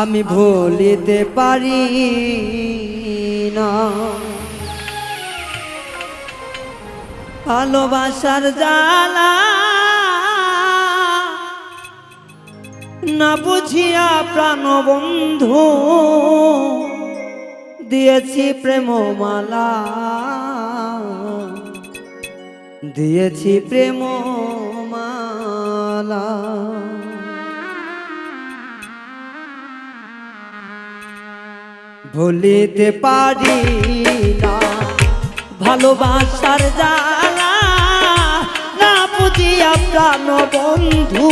আমি ভুলিতে পারি না। ভালোবাসার জ্বালা না বুঝিয়া প্রাণ বন্ধু দিয়েছি প্রেমমালা। দিয়েছি প্রেমমালা। ভুলিতে পারি না। ভালোবাসার জ্বালা না বুঝিয়া প্রাণ বন্ধু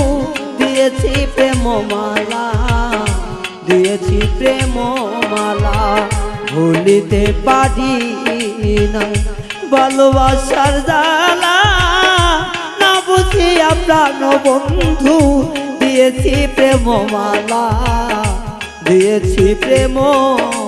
দিয়েছি প্রেমমালা দিয়েছি প্রেমমালা, ভুলিতে পারি না। ভালোবাসার জ্বালা না বুঝিয়া প্রাণ বন্ধু দিয়েছি প্রেমমালা দিয়েছি প্রেমমালা।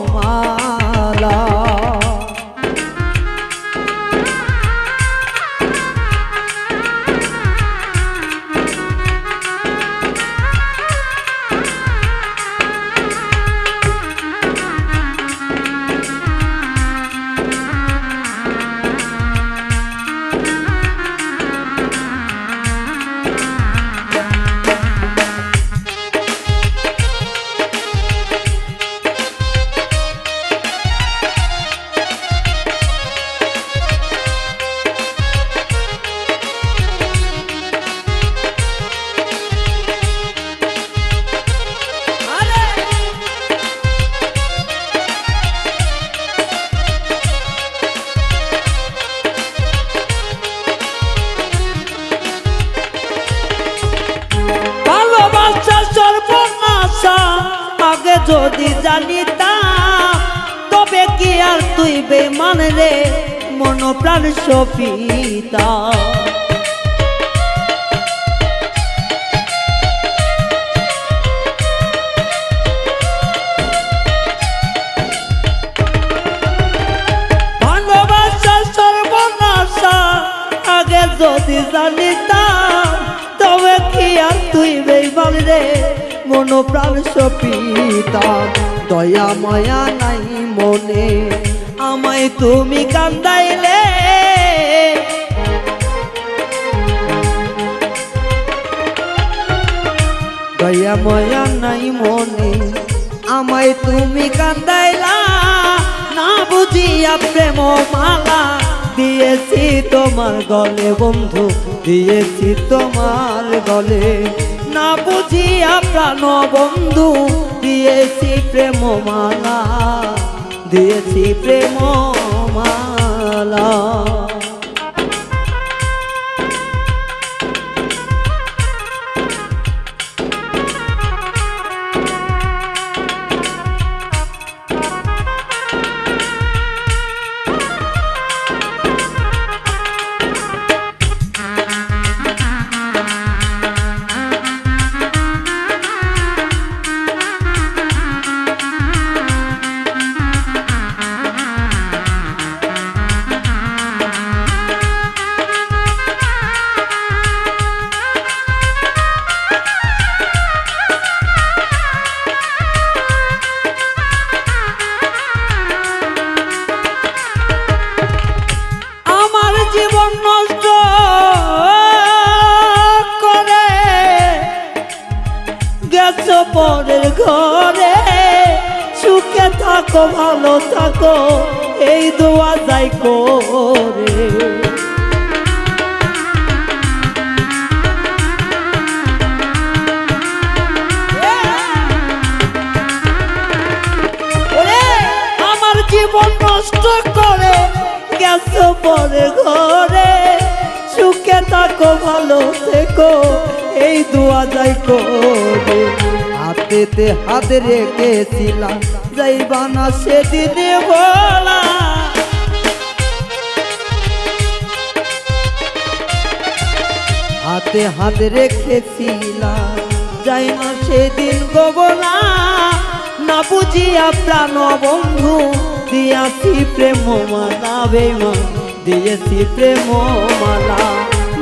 যদি জানিতাম, তবে কি আর তুই বেমান রে? মন প্রাণ সপিতা যদি জানিতাম, তবে কি আর তুই বেইমান রে? মন প্রাণ সপিতাম দয়া, মায়া নাই মনে। আমায় তুমি কান্দাইলে। দয়া, মায়া নাই মনে, আমায় তুমি কান্দাইলা। না বুঝিয়া প্রেম মালা দিয়েছি তোমার গলে বন্ধু, দিয়েছি তোমার গলে। না বুঝি প্রাণ বন্ধু দিয়েছি প্রেম মালা দিয়েছি প্রেম মালা গেছ পরের ঘরে। সুখে থাকো, ভালো থাকো, এই দোয়া যাই করে। আমার জীবন নষ্ট করে গেছ পরে ঘরে। থাকো ভালো থেকো, এই দোয়া যাই করে হাতেতে হাত রেখেছিলাম, যাইবা না সেদিনে বলা। হাতে হাত রেখেছিলাম, যাই না সেদিন গোবলা না বুঝিয়া প্রাণ বন্ধু, দিয়াছি প্রেম মালা বেমা দিয়েছি প্রেম মালা।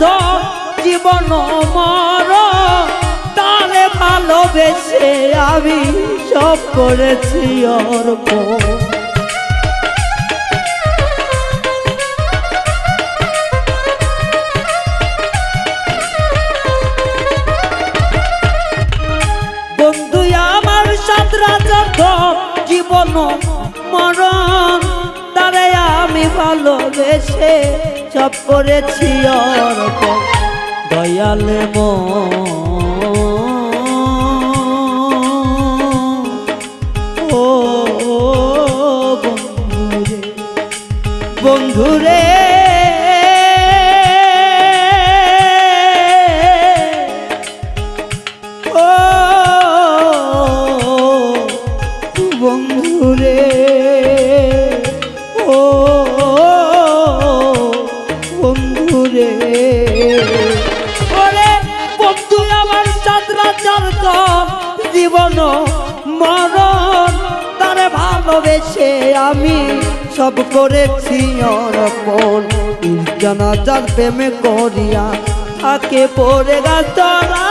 ধন জীবন মর তারে ভালোবেসে আমি সব করেছি ধন জীবন মরণ তারে আমি ভালোবেসে সব করেছি দয়াল ম বন্ধুরে বন্ধুরে। চার জীবন মরণ, তারে ভালোবেসে আমি সব করেছি অর্পণ। জানা যার প্রেমে করিয়া থাকে পড়ে গাছরা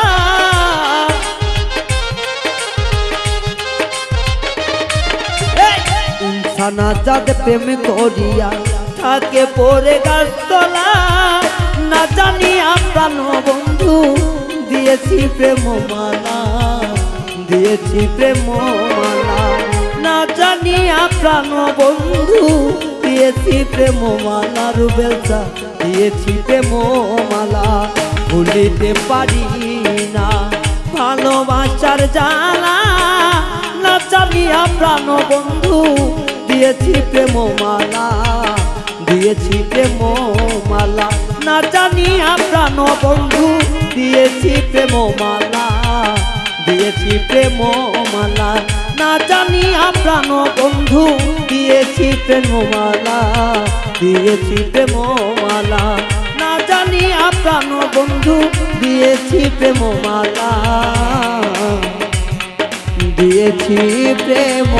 ইনসানা যাদ প্রেম করিয়া থাকে পরে গাছতলা দিয়েছি প্রেম মালা, দিয়েছি প্রেম মালা। না জানি প্রাণ বন্ধু, দিয়েছি প্রেম মালা রুবেলসা দিয়েছি প্রেম মালা। ভুলিতে পারি না ভালোবাসার জ্বালা। না জানিয়া প্রাণ বন্ধু, দিয়েছি প্রেম মালা, দিয়েছি প্রেম মালা। না জানিয়া প্রাণ বন্ধু দিয়েছি প্রেম মালা দিয়েছি প্রেম মালা না জানিয়া প্রাণ বন্ধু, দিয়েছি প্রেম মালা দিয়েছি প্রেম মালা না জানিয়া প্রাণ বন্ধু, দিয়েছি প্রেম মালা দিয়েছি প্রেম